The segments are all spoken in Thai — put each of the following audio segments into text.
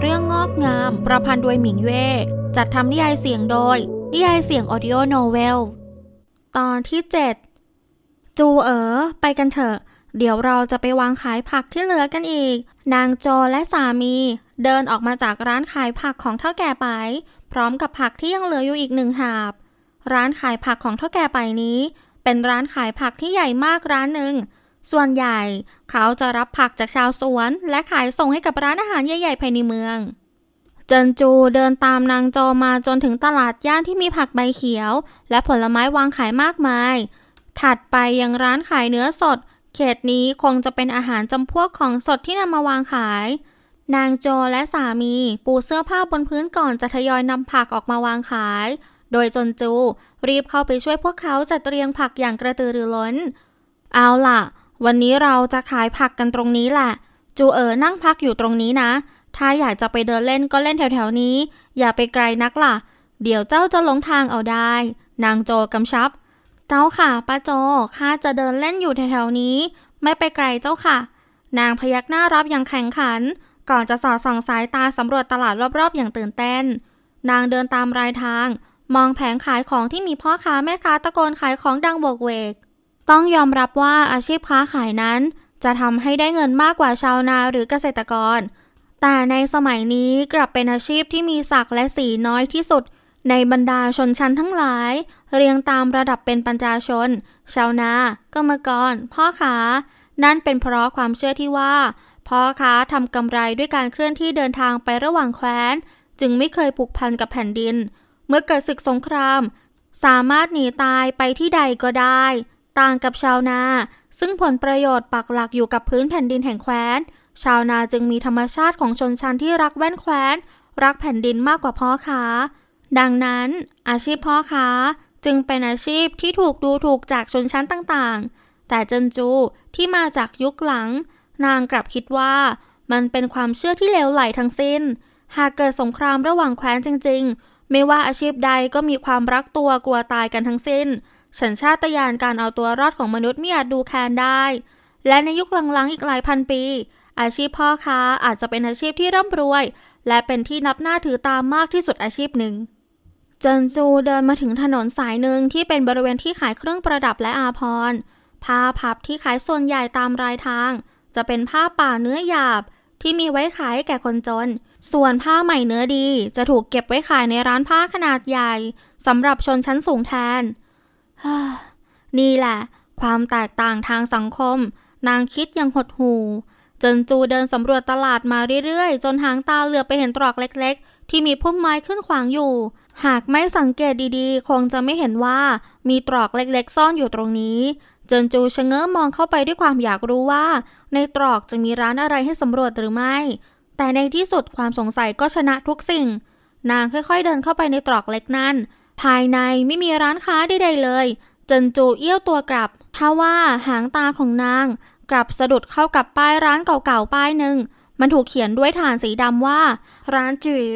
เรื่องงอกงาม ประพันธ์โดยหมิงเย่จัดทำนิยายเสียงโดย นิยายเสียงออดิโอโนเวล ตอนที่ 7 จูเอ๋อ ไปกันเถอะ เดี๋ยวเราจะไปวางขายผักที่เหลือกันอีก นางโจและสามี เดินออกมาจากร้านขายผักของเท่าแก่ไป พร้อมกับผักที่ยังเหลืออยู่อีกหนึ่งหาบ ร้านขายผักของเท่าแก่ไปนี้ เป็นร้านขายผักที่ใหญ่มากร้านหนึ่ง ส่วนใหญ่เขาจะรับผักจากชาวสวน และขายส่งให้กับร้านอาหารใหญ่ๆภายในเมือง เจินจูเดินตามนางโจมาจนถึงตลาดย่านที่มีผักใบเขียว และผลไม้วางขายมากมาย ถัดไปยังร้านขายเนื้อสด เขตนี้คงจะเป็นอาหารจำพวกของสดที่นำมาวางขาย นางโจและสามีปูเสื้อผ้าบนพื้นก่อนจะทยอยนำผักออกมาวางขาย โดยจนจูรีบเข้าไปช่วยพวกเขาจัดเรียงผักอย่างกระตือรือร้น เอาล่ะ วันนี้เราจะขายผักกันตรงนี้แหละ จูเอ๋อนั่งพักอยู่ตรงนี้นะ ถ้าอยากจะไปเดินเล่นก็เล่นแถวๆนี้ อย่าไปไกลนักล่ะ เดี๋ยวเจ้าจะหลงทางเอาได้ นางโจกำชับ เจ้าค่ะป้าโจ ข้าจะเดินเล่นอยู่แถวๆนี้ ไม่ไปไกลเจ้าค่ะ นางพยักหน้ารับอย่างแข็งขัน ก่อนจะสอดส่องสายตาสำรวจตลาดรอบๆ อย่างตื่นเต้น นางเดินตามรายทาง มองแผงขายของที่มีพ่อค้าแม่ค้าตะโกนขายของดังโบกเวก ต้องยอมรับว่าอาชีพค้าขายนั้น จะทำให้ได้เงินมากกว่าชาวนาหรือเกษตรกร แต่ในสมัยนี้กลับเป็นอาชีพที่มีศักดิ์และสีน้อยที่สุด ในบรรดาชนชั้นทั้งหลาย เรียงตามระดับเป็นปัญจาชน ชาวนากรรมกร พ่อค้านั่นเป็นเพราะความเชื่อที่ว่าพ่อค้าทำกำไรด้วยการเคลื่อนที่เดินทางไประหว่างแคว้น จึงไม่เคยผูกพันกับแผ่นดิน เมื่อเกิดศึกสงคราม สามารถหนีตายไปที่ใดก็ได้ ต่างกับชาวนา ซึ่งผลประโยชน์ปักหลักอยู่กับพื้นแผ่นดินแห่งแคว้น ชาวนาจึงมีธรรมชาติของชนชั้นที่รักแว่นแคว้น รักแผ่นดินมากกว่าพ่อค้า ดังนั้น อาชีพพ่อค้าจึงเป็นอาชีพที่ถูกดูถูกจากชนชั้นต่างๆ แต่เจินจูที่มาจากยุคหลัง นางกลับคิดว่า มันเป็นความเชื่อที่เลวไหลทั้งสิ้น หากเกิดสงครามระหว่างแคว้นจริง ๆ ไม่ว่าอาชีพใดก็มีความรักตัวกลัวตายกันทั้งสิ้น สัญชาตญาณการเอาตัวรอดของมนุษย์ไม่อาจดูแคลนได้ และในยุคหลังๆอีกหลายพันปี อาชีพพ่อค้าอาจจะเป็นอาชีพที่ร่ำรวย และเป็นที่นับหน้าถือตามมากที่สุดอาชีพหนึ่งเจินจูเดินมาถึงถนนสายหนึ่งที่เป็นบริเวณที่ขายเครื่องประดับและอาภรณ์ผ้าพับที่ขายส่วนใหญ่ตามรายทาง จะเป็นผ้าป่าเนื้อหยาบ ที่มีไว้ขายแก่คนจน ส่วนผ้าใหม่เนื้อดี จะถูกเก็บไว้ขายในร้านผ้าขนาดใหญ่สำหรับชนชั้นสูงแทน นี่แหละ ความแตกต่างทางสังคม นางคิดอย่างหดหู่เจนจูเดินสำรวจตลาดมาเรื่อยๆ จนหางตาเหลือไปเห็นตรอกเล็กๆ ที่มีพุ่มไม้ขึ้นขวางอยู่ หากไม่สังเกตดีๆ คงจะไม่เห็นว่ามีตรอกเล็กๆ ซ่อนอยู่ตรงนี้ เจนจูชะเง้อมองเข้าไปด้วยความอยากรู้ว่า ในตรอกจะมีร้านอะไรให้สำรวจหรือไม่ แต่ในที่สุดความสงสัยก็ชนะทุกสิ่ง นางค่อยๆเดินเข้าไปในตรอกเล็กนั่น ภายในไม่มีร้านค้าใดๆเลย เจินจูเอี้ยวตัวกลับทว่าหางตาของนาง กลับสะดุดเข้ากับป้ายร้านเก่าๆป้ายหนึ่ง มันถูกเขียนด้วยฐานสีดำว่า ร้านจือ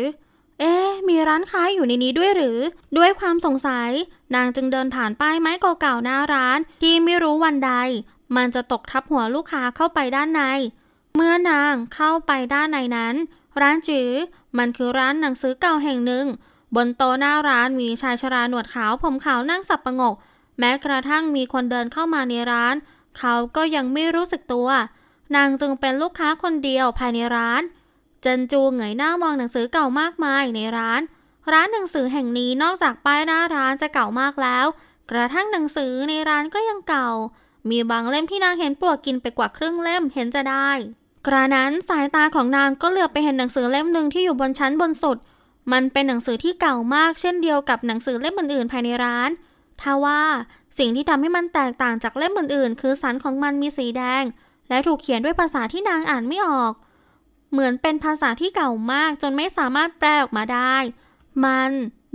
เอ๊ะ มีร้านค้าอยู่ในนี้ด้วยหรือ ด้วยความสงสัย นางจึงเดินผ่านป้ายไม้เก่าๆหน้าร้าน ที่ไม่รู้วันใด มันจะตกทับหัวลูกค้าเข้าไปด้านใน เมื่อนางเข้าไปด้านในนั้น ร้านจือมันคือร้านหนังสือเก่าแห่งหนึ่ง บนโต๊ะหน้าร้านมีชายชราหนวดขาวผมขาวนั่งสับประงก แม้กระทั่งมีคนเดินเข้ามาในร้าน เขาก็ยังไม่รู้สึกตัว นางจึงเป็นลูกค้าคนเดียวภายในร้าน เจนจูเหงยหน้ามองหนังสือเก่ามากมายในร้าน ร้านหนังสือแห่งนี้นอกจากป้ายหน้าร้านจะเก่ามากแล้ว กระทั่งหนังสือในร้านก็ยังเก่า มีบางเล่มที่นางเห็นปลวกกินไปกว่าครึ่งเล่มเห็นจะได้ กระนั้นสายตาของนางก็เหลือบไปเห็นหนังสือเล่มหนึ่งที่อยู่บนชั้นบนสุด มันเป็นหนังสือที่เก่ามากเช่นเดียวกับหนังสือเล่มอื่นๆภายในร้านทว่าสิ่งที่ทำให้มันแตกต่างจากเล่มอื่นๆ คือสันของมันมีสีแดง และถูกเขียนด้วยภาษาที่นางอ่านไม่ออก เหมือนเป็นภาษาที่เก่ามากจนไม่สามารถแปลออกมาได้ มัน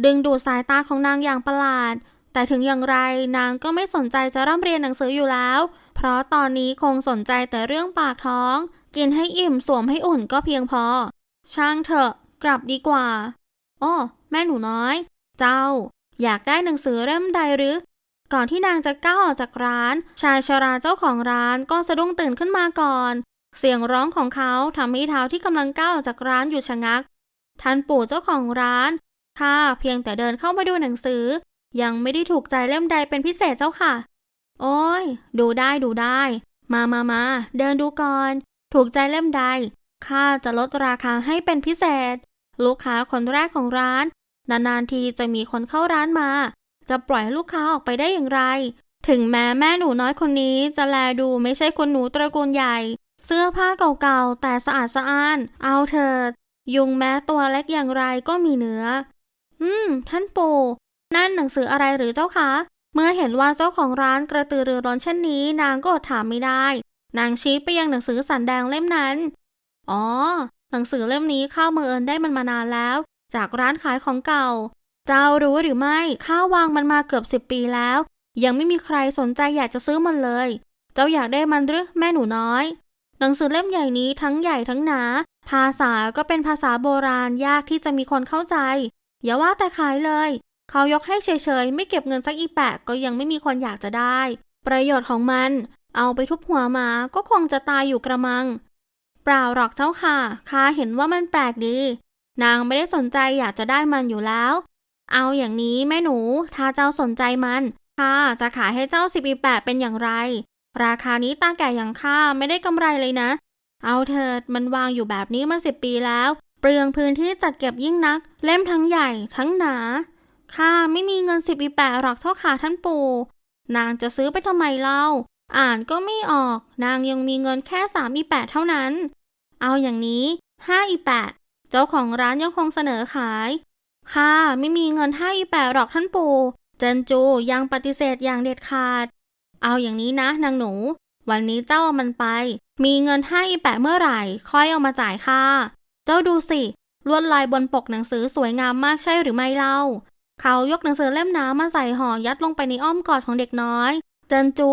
ดึงดูดสายตาของนางอย่างประหลาด แต่ถึงอย่างไรนางก็ไม่สนใจจะร่ำเรียนหนังสืออยู่แล้ว เพราะตอนนี้คงสนใจแต่เรื่องปากท้อง กินให้อิ่มสวมให้อุ่นก็เพียงพอ ช่างเถอะ กลับดีกว่า อ้อแม่หนูน้อย เจ้า อยากได้หนังสือเล่มใดหรือ ก่อนที่นางจะก้าวออกจากร้าน ชายชราเจ้าของร้านก็สะดุ้งตื่นขึ้นมาก่อน เสียงร้องของเขาทำให้เท้าที่กำลังก้าวออกจากร้านหยุดชะงัก ท่านปู่เจ้าของร้านข้าเพียงแต่เดินเข้ามาดูหนังสือ ยังไม่ได้ถูกใจเล่มใดเป็นพิเศษเจ้าค่ะ โอ้ย ดูได้ดูได้ มามามาเดินดูก่อน ถูกใจเล่มใดข้าจะลดราคาให้เป็นพิเศษ ลูกค้าคนแรกของร้าน นานๆทีจะมีคนเข้าร้านมา จะปล่อยให้ลูกค้าออกไปได้อย่างไร ถึงแม้แม่หนูน้อยคนนี้จะแลดูไม่ใช่คนหนูตระกูลใหญ่ เสื้อผ้าเก่าๆ แต่สะอาดสะอ้าน เอาเถิด ยุงแม้ตัวเล็กอย่างไรก็มีเนื้อ อืม ท่านปู่นั่นหนังสืออะไรหรือเจ้าคะ เมื่อเห็นว่าเจ้าของร้านกระตือรือร้นเช่นนี้ นางก็อดถามไม่ได้ นางชี้ไปยังหนังสือสันแดงเล่มนั้น อ๋อ หนังสือเล่มนี้ข้าวมือเอินได้มันมานานแล้ว จากร้านขายของเก่า เจ้ารู้หรือไม่ข้าววางมันมาเกือบสิบปีแล้ว ยังไม่มีใครสนใจอยากจะซื้อมันเลย เจ้าอยากได้มันหรือแม่หนูน้อย หนังสือเล่มใหญ่นี้ทั้งใหญ่ทั้งหนา ภาษาก็เป็นภาษาโบราณยากที่จะมีคนเข้าใจ อย่าว่าแต่ขายเลย เขายกให้เฉยๆไม่เก็บเงินสักอีแปะก็ยังไม่มีคนอยากจะได้ ประโยชน์ของมัน เอาไปทุบหัวหมาก็คงจะตายอยู่กระมัง ปล่าหรอกเจ้าค่ะข้าเห็นว่ามันแปลกดี นางไม่ได้สนใจอยากจะได้มันอยู่แล้ว เอาอย่างนี้แม่หนู ถ้าเจ้าสนใจมันข้าจะขายให้เจ้าสิบอีแปะเป็นอย่างไร ราคานี้ตาแก่อย่างข้าไม่ได้กำไรเลยนะ เอาเถิดมันวางอยู่แบบนี้มาสิบปีแล้ว เปลืองพื้นที่จัดเก็บยิ่งนัก เล่มทั้งใหญ่ทั้งหนาข้าไม่มีเงินสิบอีแปะหรอกเจ้าค่ะท่านปู่ นางจะซื้อไปทำไมเล่า อ่านก็ไม่ออก นางยังมีเงินแค่สามอีแปะเท่านั้น เอาอย่างนี้ห้าอีแปะเจ้าของร้านยังคงเสนอขายข้าไม่มีเงินห้าอีแปะหรอกท่านปู่ เจนจูยังปฏิเสธอย่างเด็ดขาด เอาอย่างนี้นะนางหนู วันนี้เจ้าเอามันไป มีเงินให้แปะเมื่อไหร่ ค่อยเอามาจ่ายค่าเจ้าดูสิ ลวดลายบนปกหนังสือสวยงามมากใช่หรือไม่เล่า เขายกหนังสือเล่มน้ำมาใส่ห่อยัดลงไปในอ้อมกอดของเด็กน้อย เจนจู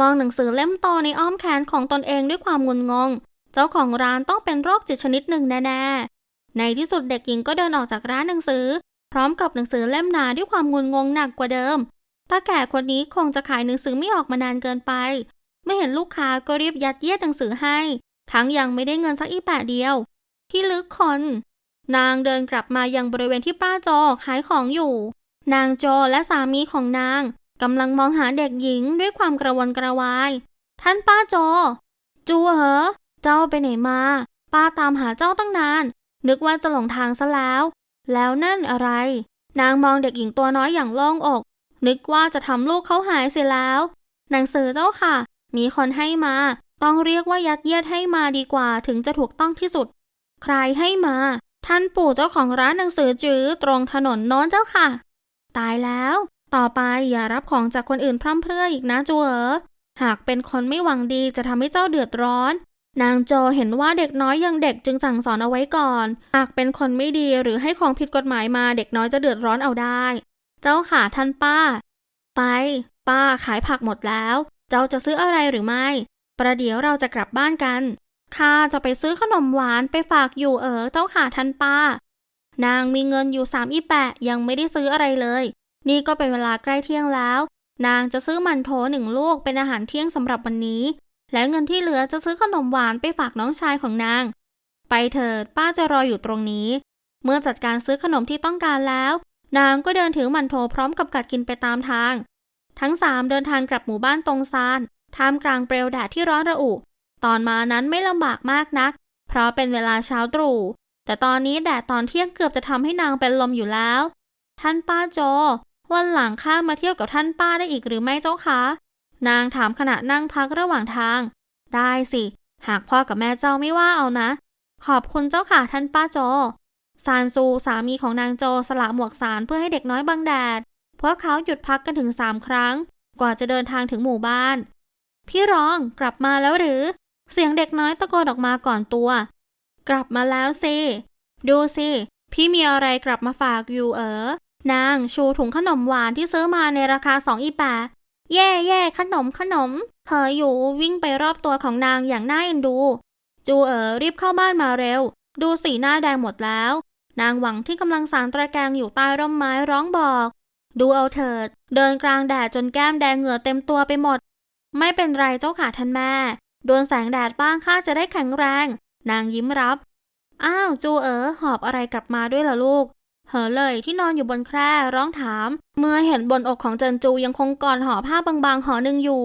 มองหนังสือเล่มโตในอ้อมแขนของตนเองด้วยความงุนงง เจ้าของร้านต้องเป็นโรคจิตชนิดหนึ่งแน่ๆ ในที่สุดเด็กหญิงก็เดินออกจากร้านหนังสือ พร้อมกับหนังสือเล่มหนาด้วยความงุนงงหนักกว่าเดิมตาแก่คนนี้คงจะขายหนังสือไม่ออกมานานเกินไป เมื่อเห็นลูกค้าก็รีบยัดเยียดหนังสือให้ ทั้งยังไม่ได้เงินสักอีแปะเดียว ที่ลึกคน นางเดินกลับมายังบริเวณที่ป้าโจขายของอยู่ นางโจและสามีของนาง กำลังมองหาเด็กหญิงด้วยความกระวนกระวาย ท่านป้าโจ จูเหรอเจ้าไปไหนมา ป้าตามหาเจ้าตั้งนาน นึกว่าจะหลงทางซะแล้ว แล้วนั่นอะไร นางมองเด็กหญิงตัวน้อยอย่างโล่งอก นึกว่าจะทำลูกเขาหายเสียแล้ว หนังสือเจ้าค่ะ มีคนให้มา ต้องเรียกว่ายัดเยียดให้มาดีกว่าถึงจะถูกต้องที่สุด ใครให้มา ท่านปู่เจ้าของร้านหนังสือจื้อตรงถนนโน้นเจ้าค่ะ ตายแล้ว ต่อไปอย่ารับของจากคนอื่นพร่ำเพรื่ออีกนะจูเอ๋อหากเป็นคนไม่หวังดีจะทำให้เจ้าเดือดร้อน นางโจเห็นว่าเด็กน้อยยังเด็กจึงสั่งสอนเอาไว้ก่อน หากเป็นคนไม่ดีหรือให้ของผิดกฎหมายมาเด็กน้อยจะเดือดร้อนเอาได้ เจ้าค่ะท่านป้า ไป ป้าขายผักหมดแล้ว เจ้าจะซื้ออะไรหรือไม่ ประเดี๋ยวเราจะกลับบ้านกันข้าจะไปซื้อขนมหวานไปฝากอยู่เออเจ้าค่ะท่านป้า นางมีเงินอยู่สามอีแปะยังไม่ได้ซื้ออะไรเลย นี่ก็เป็นเวลาใกล้เที่ยงแล้ว นางจะซื้อมันโถหนึ่งลูกเป็นอาหารเที่ยงสำหรับวันนี้ และเงินที่เหลือจะซื้อขนมหวานไปฝากน้องชายของนาง ไปเถิดป้าจะรออยู่ตรงนี้ เมื่อจัดการซื้อขนมที่ต้องการแล้ว นางก็เดินถือมันโถพร้อมกับกัดกินไปตามทาง ทั้งสามเดินทางกลับหมู่บ้านตรงซานท่ามกลางเปลวแดดที่ร้อนระอุ ตอนมานั้นไม่ลำบากมากนัก เพราะเป็นเวลาเช้าตรู่แต่ตอนนี้แดดตอนเที่ยงเกือบจะทำให้นางเป็นลมอยู่แล้ว ท่านป้าโจ วันหลังข้ามาเที่ยวกับท่านป้าได้อีกหรือไม่เจ้าคะ นางถามขณะนั่งพักระหว่างทาง ได้สิ หากพ่อกับแม่เจ้าไม่ว่าเอานะ ขอบคุณเจ้าค่ะท่านป้าโจ ซานซูสามีของนางโจสละหมวกสารเพื่อให้เด็กน้อยบังแดด พวกเขาหยุดพักกันถึงสามครั้ง กว่าจะเดินทางถึงหมู่บ้าน พี่ร้องกลับมาแล้วหรือ เสียงเด็กน้อยตะโกนออกมาก่อนตัว กลับมาแล้วสิ ดูสิ พี่มีอะไรกลับมาฝากอยู่เออ นางชูถุงขนมหวานที่ซื้อมาในราคาสองอีแปะแย่แย่ขนมขนม เธออยู่วิ่งไปรอบตัวของนางอย่างน่าเอ็นดู จูเอ๋อรีบเข้าบ้านมาเร็ว ดูสีหน้าแดงหมดแล้ว นางหวังที่กำลังสางตะแกรงอยู่ใต้ร่มไม้ร้องบอก ดูเอาเถิด เดินกลางแดดจนแก้มแดงเหงื่อเต็มตัวไปหมด ไม่เป็นไรเจ้าค่ะท่านแม่ โดนแสงแดดบ้างข้าจะได้แข็งแรง นางยิ้มรับ อ้าวจูเอ๋อหอบอะไรกลับมาด้วยล่ะลูก เหอเลยที่นอนอยู่บนแคร่ร้องถาม เมื่อเห็นบนอกของเจินจูยังคงกอดห่อผ้าบางๆห่อหนึ่งอยู่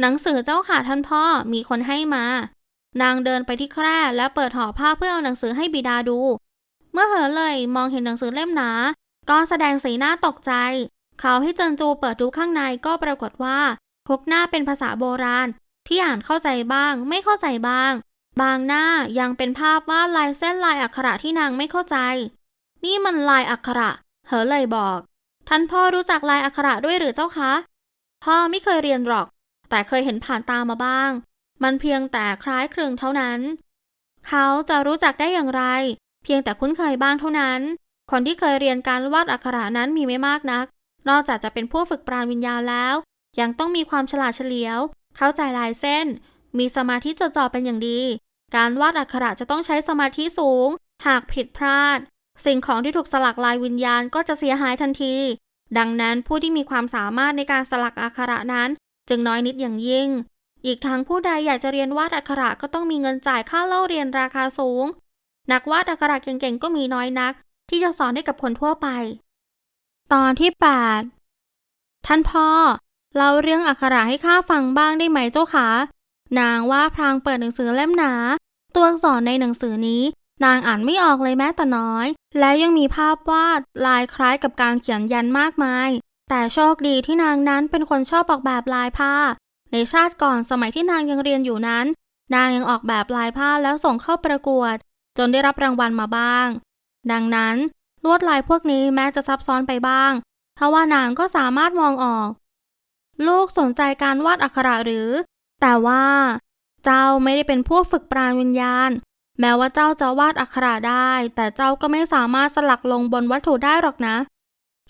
หนังสือเจ้าค่ะท่านพ่อมีคนให้มา นางเดินไปที่แคร่และเปิดห่อผ้าเพื่อเอาหนังสือให้บิดาดู เมื่อเหอเลยมองเห็นหนังสือเล่มหนา ก็แสดงสีหน้าตกใจ เขาให้เจินจูเปิดดูข้างในก็ปรากฏว่าทุกหน้าเป็นภาษาโบราณ ที่อ่านเข้าใจบ้าง ไม่เข้าใจบ้าง บางหน้ายังเป็นภาพวาดลายเส้นลายอักขระที่นางไม่เข้าใจ นี่มันลายอักขระ เหอเลยบอก ท่านพ่อรู้จักลายอักขระด้วยหรือเจ้าคะ พ่อไม่เคยเรียนหรอก แต่เคยเห็นผ่านตามาบ้าง มันเพียงแต่คล้ายคลึงเท่านั้น เขาจะรู้จักได้อย่างไร เพียงแต่คุ้นเคยบ้างเท่านั้น คนที่เคยเรียนการวาดอักขระนั้นมีไม่มากนัก นอกจากจะเป็นผู้ฝึกปราณวิญญาณแล้ว ยังต้องมีความฉลาดเฉลียว เข้าใจลายเส้น มีสมาธิจดจ่อเป็นอย่างดี การวาดอักขระจะต้องใช้สมาธิสูง หากผิดพลาด สิ่งของที่ถูกสลักลายวิญญาณก็จะเสียหายทันที ดังนั้นผู้ที่มีความสามารถในการสลักอักขระนั้น จึงน้อยนิดอย่างยิ่ง อีกทั้งผู้ใดอยากจะเรียนวาดอักขระก็ต้องมีเงินจ่ายค่าเล่าเรียนราคาสูง นักวาดอักขระเก่งๆก็มีน้อยนัก ที่จะสอนให้กับคนทั่วไป ตอนที่ 8 ท่านพ่อเล่าเรื่องอักขระให้ข้าฟังบ้างได้ไหมเจ้าคะนางว่าพลางเปิดหนังสือเล่มหนา ตัวอักษรในหนังสือนี้ นางอ่านไม่ออกเลยแม้แต่น้อย และยังมีภาพวาดลายคล้ายกับการเขียนยันมากมาย แต่โชคดีที่นางนั้นเป็นคนชอบออกแบบลายผ้า ในชาติก่อนสมัยที่นางยังเรียนอยู่นั้น นางยังออกแบบลายผ้าแล้วส่งเข้าประกวด จนได้รับรางวัลมาบ้าง ดังนั้นลวดลายพวกนี้แม้จะซับซ้อนไปบ้างทว่านางก็สามารถมองออก ลูกสนใจการวาดอักขระหรือ แต่ว่า เจ้าไม่ได้เป็นผู้ฝึกปราณวิญญาณ แม้ว่าเจ้าจะวาดอักขระได้ แต่เจ้าก็ไม่สามารถสลักลงบนวัตถุได้หรอกนะ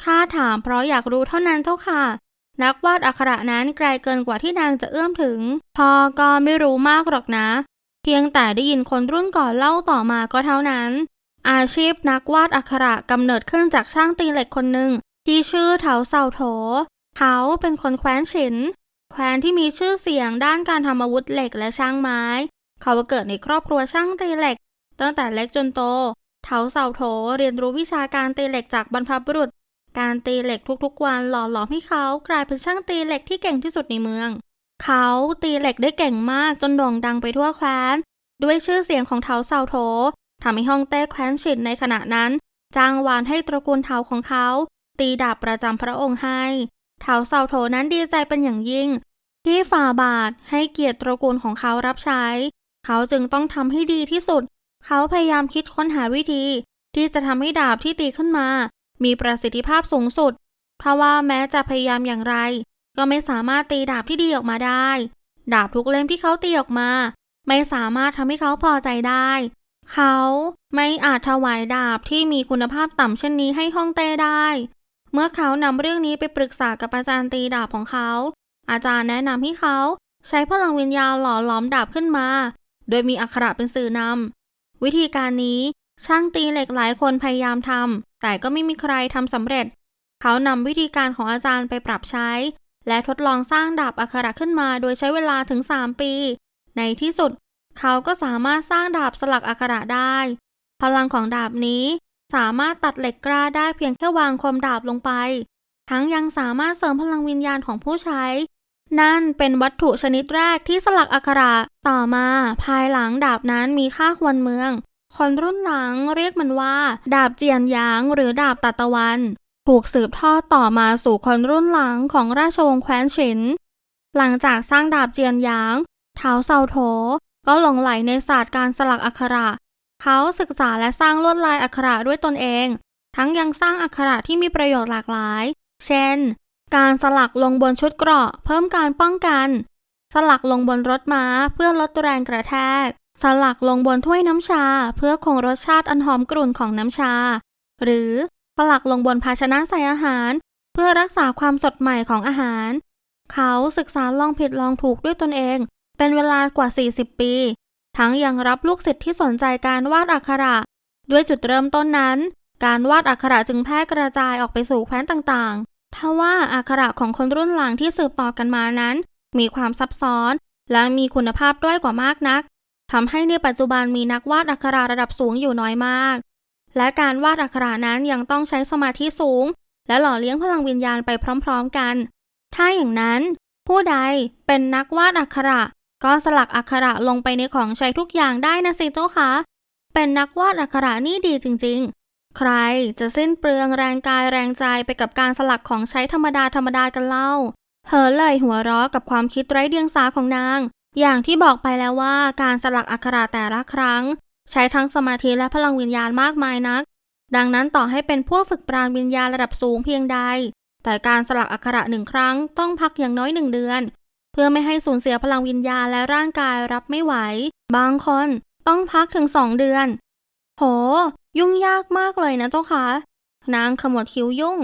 ข้าถามเพราะอยากรู้เท่านั้นเจ้าค่ะ นักวาดอักขระนั้นไกลเกินกว่าที่นางจะเอื้อมถึง พอก็ไม่รู้มากหรอกนะ เพียงแต่ได้ยินคนรุ่นก่อนเล่าต่อมาก็เท่านั้น อาชีพนักวาดอักขระกำเนิดขึ้นจากช่างตีเหล็กคนหนึ่งที่ชื่อเถาเสาโถ เขาเป็นคนแคว้นฉิน แคว้นที่มีชื่อเสียงด้านการทำอาวุธเหล็กและช่างไม้ เขาเกิดในครอบครัวช่างตีเหล็ก ตั้งแต่เล็กจนโต เถาเสาโถเรียนรู้วิชาการตีเหล็กจากบรรพบุรุษ การตีเหล็กทุกๆวันหล่อหลอมให้เขากลายเป็นช่างตีเหล็กที่เก่งที่สุดในเมือง เขาตีเหล็กได้เก่งมากจนโด่งดังไปทั่วแคว้น ด้วยชื่อเสียงของเถาเสาโถทำให้ฮ่องเต้แคว้นฉินในขณะนั้น จ้างวานให้ตระกูลเถาของเขา ตีดาบประจำพระองค์ให้เถาเสาโถนั้นดีใจเป็นอย่างยิ่ง ที่ฝ่าบาทให้เกียรติตระกูลของเขารับใช้ เขาจึงต้องทำให้ดีที่สุด เขาพยายามคิดค้นหาวิธี ที่จะทำให้ดาบที่ตีขึ้นมา มีประสิทธิภาพสูงสุด เพราะว่าแม้จะพยายามอย่างไร ก็ไม่สามารถตีดาบที่ดีออกมาได้ ดาบทุกเล่มที่เขาตีออกมา ไม่สามารถทำให้เขาพอใจได้ เขาไม่อาจถวายดาบที่มีคุณภาพต่ำเช่นนี้ให้ฮ่องเต้ได้ เมื่อเขานำเรื่องนี้ไปปรึกษากับอาจารย์ตีดาบของเขา อาจารย์แนะนำให้เขาใช้พลังวิญญาณหล่อหลอมดาบขึ้นมา โดยมีอักขระเป็นสื่อนำวิธีการนี้ช่างตีเหล็กหลายคนพยายามทำแต่ก็ไม่มีใครทำสำเร็จ เขานำวิธีการของอาจารย์ไปปรับใช้ และทดลองสร้างดาบอักขระขึ้นมาโดยใช้เวลาถึง 3 ปี ในที่สุด เขาก็สามารถสร้างดาบสลักอักขระได้ พลังของดาบนี้สามารถตัดเหล็กกล้าได้เพียงแค่วางคมดาบลงไป ทั้งยังสามารถเสริมพลังวิญญาณของผู้ใช้ นั่นเป็นวัตถุชนิดแรกที่สลักอักขระต่อมาภายหลังดาบนั้นมีค่าควรเมือง คนรุ่นหลังเรียกมันว่า ดาบเจียนหยางหรือดาบตัตะวัน ถูกสืบทอดต่อมาสู่คนรุ่นหลังของราชวงศ์แคว้นฉิน หลังจากสร้างดาบเจียนหยางเท้าเซาโถ ก็หลงไหลในศาสตร์การสลักอักขระ เขาศึกษาและสร้างลวดลายอักขระด้วยตนเอง ทั้งยังสร้างอักขระที่มีประโยชน์หลากหลาย เช่น การสลักลงบนชุดเกราะ เพิ่มการป้องกัน สลักลงบนรถม้าเพื่อลดแรงกระแทก สลักลงบนถ้วยน้ำชา เพื่อคงรสชาติอันหอมกรุ่นของน้ำชา หรือสลักลงบนภาชนะใส่อาหาร เพื่อรักษาความสดใหม่ของอาหาร เขาศึกษาลองผิดลองถูกด้วยตนเอง เป็นเวลากว่า 40 ปี ทั้งยังรับลูกศิษย์ที่สนใจการวาดอักขระ ด้วยจุดเริ่มต้นนั้น การวาดอักขระจึงแพร่กระจายออกไปสู่แคว้นต่างๆ ทว่าอักขระของคนรุ่นหลังที่สืบต่อกันมานั้น มีความซับซ้อน และมีคุณภาพด้อยกว่ามากนักทำให้ในปัจจุบันมีนักวาดอักขระระดับสูงอยู่น้อยมาก และการวาดอักขระนั้นยังต้องใช้สมาธิสูง และหล่อเลี้ยงพลังวิญญาณไปพร้อมๆกัน ถ้าอย่างนั้น ผู้ใดเป็นนักวาดอักขระ ก็สลักอักขระลงไปในของใช้ทุกอย่างได้นะสิเจ้าคะเป็นนักวาดอักขระนี่ดีจริงๆ ใครจะสิ้นเปลืองแรงกายแรงใจไปกับการสลักของใช้ธรรมดาธรรมดากันเล่า เธอเลยหัวเราะกับความคิดไร้เดียงสาของนาง อย่างที่บอกไปแล้วว่าการสลักอักขระแต่ละครั้ง ใช้ทั้งสมาธิและพลังวิญญาณมากมายนัก ดังนั้นต่อให้เป็นผู้ฝึกปราณวิญญาณระดับสูงเพียงใด แต่การสลักอักขระหนึ่งครั้งต้องพักอย่างน้อยหนึ่งเดือน เพื่อไม่ให้สูญเสียพลังวิญญาณและร่างกายรับไม่ไหว บางคนต้องพักถึงสองเดือน โห ยุ่งยากมากเลยนะเจ้าคะนางขมวดคิ้วยุ่ง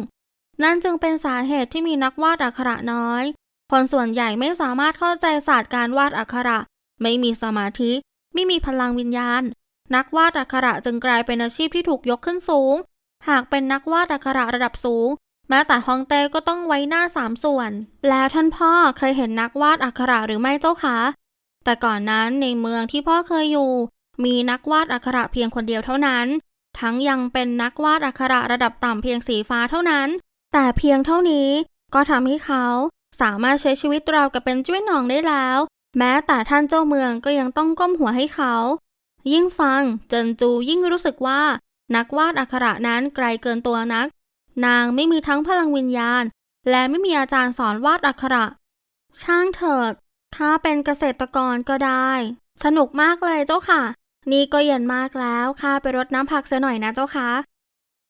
นั่นจึงเป็นสาเหตุที่มีนักวาดอักขระน้อย คนส่วนใหญ่ไม่สามารถเข้าใจศาสตร์การวาดอักขระ ไม่มีสมาธิ ไม่มีพลังวิญญาณ นักวาดอักขระจึงกลายเป็นอาชีพที่ถูกยกขึ้นสูง หากเป็นนักวาดอักขระระดับสูงแม้แต่ฮองเต้ก็ต้องไว้หน้าสามส่วน แล้วท่านพ่อเคยเห็นนักวาดอักขระหรือไม่เจ้าคะ แต่ก่อนนั้นในเมืองที่พ่อเคยอยู่ มีนักวาดอักขระเพียงคนเดียวเท่านั้น ทั้งยังเป็นนักวาดอักขระระดับต่ำเพียงสีฟ้าเท่านั้น แต่เพียงเท่านี้ก็ทำให้เขาสามารถใช้ชีวิตราวกับเป็นจุ้ยหนองได้แล้ว แม้แต่ท่านเจ้าเมืองก็ยังต้องก้มหัวให้เขา ยิ่งฟังเจินจูยิ่งรู้สึกว่า นักวาดอักขระนั้นไกลเกินตัวนัก นางไม่มีทั้งพลังวิญญาณ และไม่มีอาจารย์สอนวาดอักขระ ช่างเถิดข้าเป็นเกษตรกรก็ได้ สนุกมากเลยเจ้าค่ะ นี่ก็เย็นมากแล้วข้าไปรดน้ำผักเสียหน่อยนะเจ้าคะ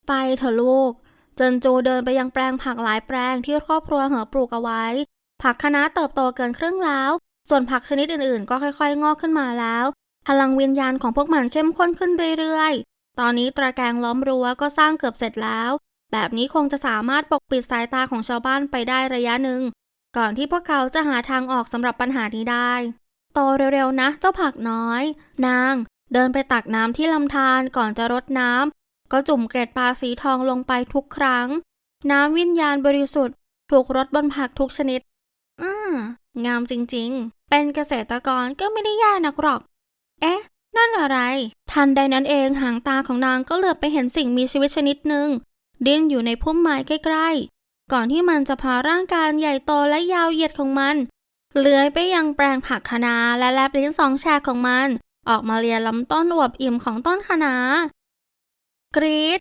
ไปเถอะลูก เจินจูเดินไปยังแปลงผักหลายแปลงที่ครอบครัวเหอปลูกเอาไว้ ผักคะน้าเติบโตเกินครึ่งแล้ว ส่วนผักชนิดอื่นๆ ก็ค่อยๆ งอกขึ้นมาแล้ว พลังวิญญาณของพวกมันเข้มข้นขึ้นเรื่อยๆ ตอนนี้ตระแกงล้อมรั้วก็สร้างเกือบเสร็จแล้ว แบบนี้คงจะสามารถปกปิดสายตาของชาวบ้านไปได้ระยะหนึ่ง ก่อนที่พวกเขาจะหาทางออกสำหรับปัญหานี้ได้ โตเร็วๆนะ เจ้าผักน้อย นาง เดินไปตักน้ำที่ลำธารก่อนจะรดน้ำก็จุ่มเกล็ดปลาสีทองลงไปทุกครั้ง น้ำวิญญาณบริสุทธิ์ ถูกรดบนผักทุกชนิด อืมงามจริงๆ เป็นเกษตรกรก็ไม่ได้แย่นักหรอก เอ๊ะ นั่นอะไร ทันใดนั้นเองหางตาของนางก็เหลือบไปเห็นสิ่งมีชีวิตชนิดหนึ่งดิ้นอยู่ในพุ่มไม้ใกล้ๆ ก่อนที่มันจะพาร่างกายใหญ่โตและยาวเหยียดของมัน เลื้อยไปยังแปลงผักคะนาและแลบลิ้นสองแฉกของมัน ออกมาเลียลำต้นอวบอิ่มของต้นคะนา กรีด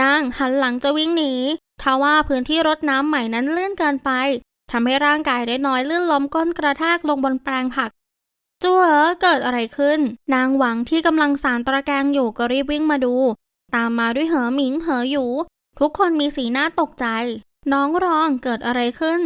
นางหันหลังจะวิ่งหนีทว่าพื้นที่รดน้ำใหม่นั้นเลื่อนเกินไปทำให้ร่างกายได้น้อยลื่นล้มก้นกระแทกลงบนแปลงผักจัวเกิดอะไรขึ้น นางหวังที่กำลังสารตะแกรงอยู่ก็รีบวิ่งมาดู ตามมาด้วยเหอหมิงเหออยู่ ทุกคนมีสีหน้าตกใจ น้องรองเกิดอะไรขึ้น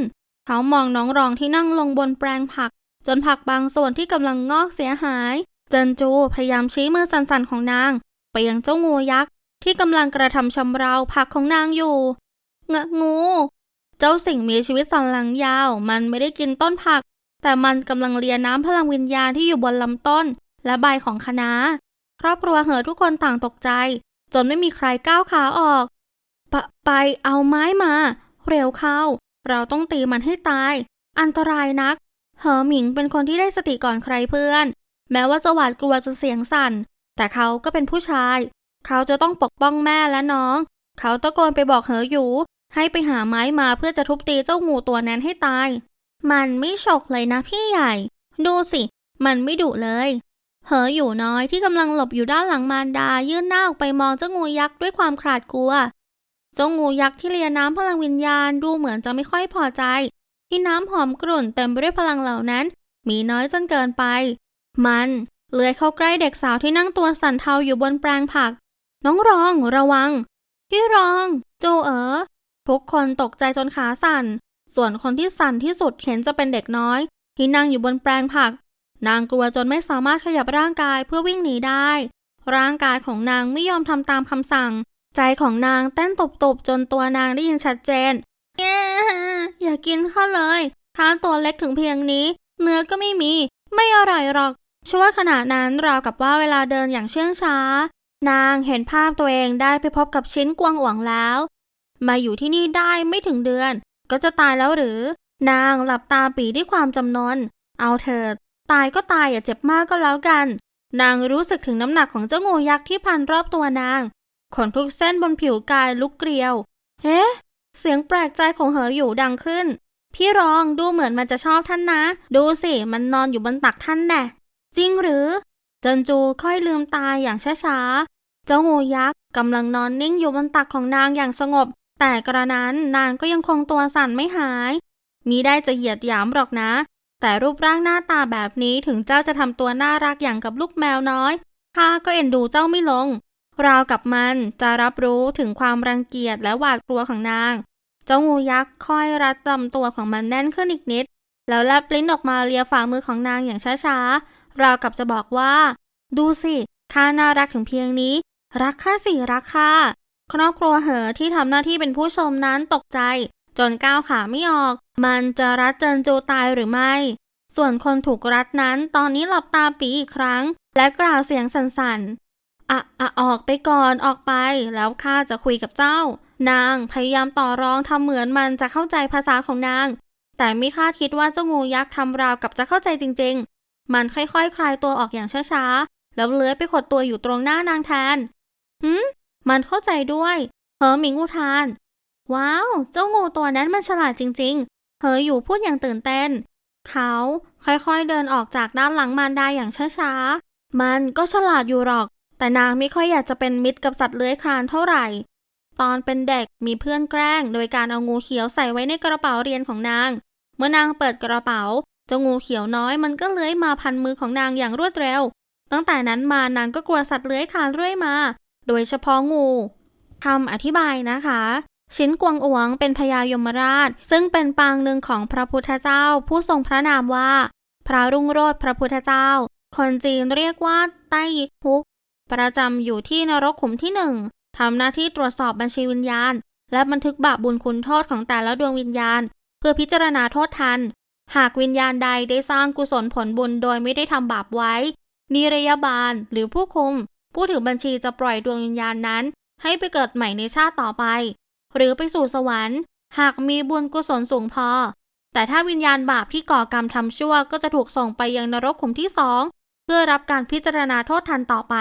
เขามองน้องรองที่นั่งลงบนแปลงผัก จนผักบางส่วนที่กำลังงอกเสียหาย เจินจูพยายามชี้มือสั่นๆของนาง ไปยังเจ้างูยักษ์ที่กำลังกระทำชำเราผักของนางอยู่ เงะงู เจ้าสิ่งมีชีวิตสันหลังยาว มันไม่ได้กินต้นผัก แต่มันกำลังเลียน้ำพลังวิญญาณที่อยู่บนลำต้น และใบของคณะครอบครัวเหอทุกคนต่างตกใจ จนไม่มีใครก้าวขาออกปะไปเอาไม้มา เร็วเข้า เราต้องตีมันให้ตาย อันตรายนัก เหอหมิงเป็นคนที่ได้สติก่อนใครเพื่อน แม้ว่าจะหวาดกลัวจนเสียงสั่น แต่เขาก็เป็นผู้ชาย เขาจะต้องปกป้องแม่และน้อง เขาตะโกนไปบอกเหออยู่ ให้ไปหาไม้มาเพื่อจะทุบตีเจ้างูตัวนั้นให้ตาย มันไม่ฉกเลยนะพี่ใหญ่ ดูสิ มันไม่ดุเลย เหออยู่น้อยที่กำลังหลบอยู่ด้านหลังมารดายื่นหน้าออกไปมองเจ้างูยักษ์ด้วยความขลาดกลัว เจ้างูยักษ์ที่เลียน้ำพลังวิญญาณดูเหมือนจะไม่ค่อยพอใจ ที่น้ำหอมกรุ่นเต็มไปด้วยพลังเหล่านั้น มีน้อยจนเกินไป มันเลื้อยเข้าใกล้เด็กสาวที่นั่งตัวสั่นเทาอยู่บนแปลงผัก น้องรองระวัง พี่รอง โจเอ๋อทุกคนตกใจจนขาสั่น ส่วนคนที่สั่นที่สุดเห็นจะเป็นเด็กน้อย ที่นั่งอยู่บนแปลงผัก นางกลัวจนไม่สามารถขยับร่างกายเพื่อวิ่งหนีได้ ร่างกายของนางไม่ยอมทำตามคำสั่ง ใจของนางเต้นตบๆจนตัวนางได้ยินชัดเจนแย่อย่ากินข้าเลยท้าตัวเล็กถึงเพียงนี้ เนื้อก็ไม่มี ไม่อร่อยหรอก ชั่วขณะนั้นราวกับว่าเวลาเดินอย่างเชื่องช้า นางเห็นภาพตัวเองได้ไปพบกับชิ้นกวางหวงแล้ว มาอยู่ที่นี่ได้ไม่ถึงเดือน ก็จะตายแล้วหรือ นางหลับตาปีด้วยความจำนน เอาเถิด ตายก็ตายอย่าเจ็บมากก็แล้วกัน นางรู้สึกถึงน้ำหนักของเจ้างูยักษ์ที่พันรอบตัวนาง ขนทุกเส้นบนผิวกายลุกเกลียวเฮ้เสียงแปลกใจของเหออยู่ดังขึ้น พี่รองดูเหมือนมันจะชอบท่านนะ ดูสิมันนอนอยู่บนตักท่านแน่ จริงหรือจันจูค่อยลืมตาอย่างช้าๆ เจ้างูยักษ์กำลังนอนนิ่งอยู่บนตักของนางอย่างสงบ แต่กระนั้นนางก็ยังคงตัวสั่นไม่หาย มีได้จะเหยียดหยามหรอกนะ แต่รูปร่างหน้าตาแบบนี้ถึงเจ้าจะทำตัวน่ารักอย่างกับลูกแมวน้อยข้าก็เอ็นดูเจ้าไม่ลง ราวกับมันจะรับรู้ถึงความรังเกียจและหวาดกลัวของนาง เจ้างูยักษ์ค่อยรัดลำตัวของมันแน่นขึ้นอีกนิด แล้วแลบลิ้นออกมาเลียฝ่ามือของนางอย่างช้าๆ ราวกับจะบอกว่า ดูสิข้าน่ารักถึงเพียงนี้ รักข้าสิรักข้าครอบครัวเหอที่ทำหน้าที่เป็นผู้ชมนั้นตกใจ จนก้าวขาไม่ออก มันจะรัดเจินจูตายหรือไม่ ส่วนคนถูกรัดนั้นตอนนี้หลับตาปีอีกครั้ง และกล่าวเสียงสั่นๆอะอะออกไปก่อนออกไป แล้วข้าจะคุยกับเจ้า นางพยายามต่อรองทำเหมือนมันจะเข้าใจภาษาของนาง แต่ไม่คาดคิดว่าเจ้างูยักษ์ทำราวกับจะเข้าใจจริงๆ มันค่อยๆคคลายตัวออกอย่างช้าๆ แล้วเลื้อยไปขดตัวอยู่ตรงหน้านางแทนหืมมันเข้าใจด้วยเหอหมิงอุทาน ว้าว เจ้างูตัวนั้นมันฉลาดจริงๆเหออยู่พูดอย่างตื่นเต้น เขาค่อยๆเดินออกจากด้านหลังมารดาอย่างช้าๆ มันก็ฉลาดอยู่หรอก แต่นางไม่ค่อยอยากจะเป็นมิตรกับสัตว์เลื้อยคลานเท่าไหร่ ตอนเป็นเด็กมีเพื่อนแกล้ง โดยการเอางูเขียวใส่ไว้ในกระเป๋าเรียนของนาง เมื่อนางเปิดกระเป๋า เจ้างูเขียวน้อยมันก็เลื้อยมาพันมือของนางอย่างรวดเร็ว ตั้งแต่นั้นมานางก็กลัวสัตว์เลื้อยคลานเรื่อยมา โดยเฉพาะงูคำอธิบายนะคะชินกวงอวงเป็นพญายมราช ซึ่งเป็นปางหนึ่งของพระพุทธเจ้า ผู้ทรงพระนามว่า พระรุ่งโรจน์พระพุทธเจ้า คนจีนเรียกว่าใต้ยิกฮุก ประจำอยู่ที่นรกขุมที่หนึ่งทำหน้าที่ตรวจสอบบัญชีวิญญาณ และบันทึกบาปบุญคุณโทษของแต่ละดวงวิญญาณ เพื่อพิจารณาโทษทัน หากวิญญาณใดได้สร้างกุศลผลบุญโดยไม่ได้ทำบาปไว้ นิรยาบาลหรือผู้คุม ผู้ถือบัญชีจะปล่อยดวงวิญญาณนั้น ให้ไปเกิดใหม่ในชาติต่อไป หรือไปสู่สวรรค์ หากมีบุญกุศลสูงพอ แต่ถ้าวิญญาณบาปที่ก่อกรรมทำชั่วก็จะถูกส่งไปยังนรกขุมที่สองเพื่อรับการพิจารณาโทษทันต่อไป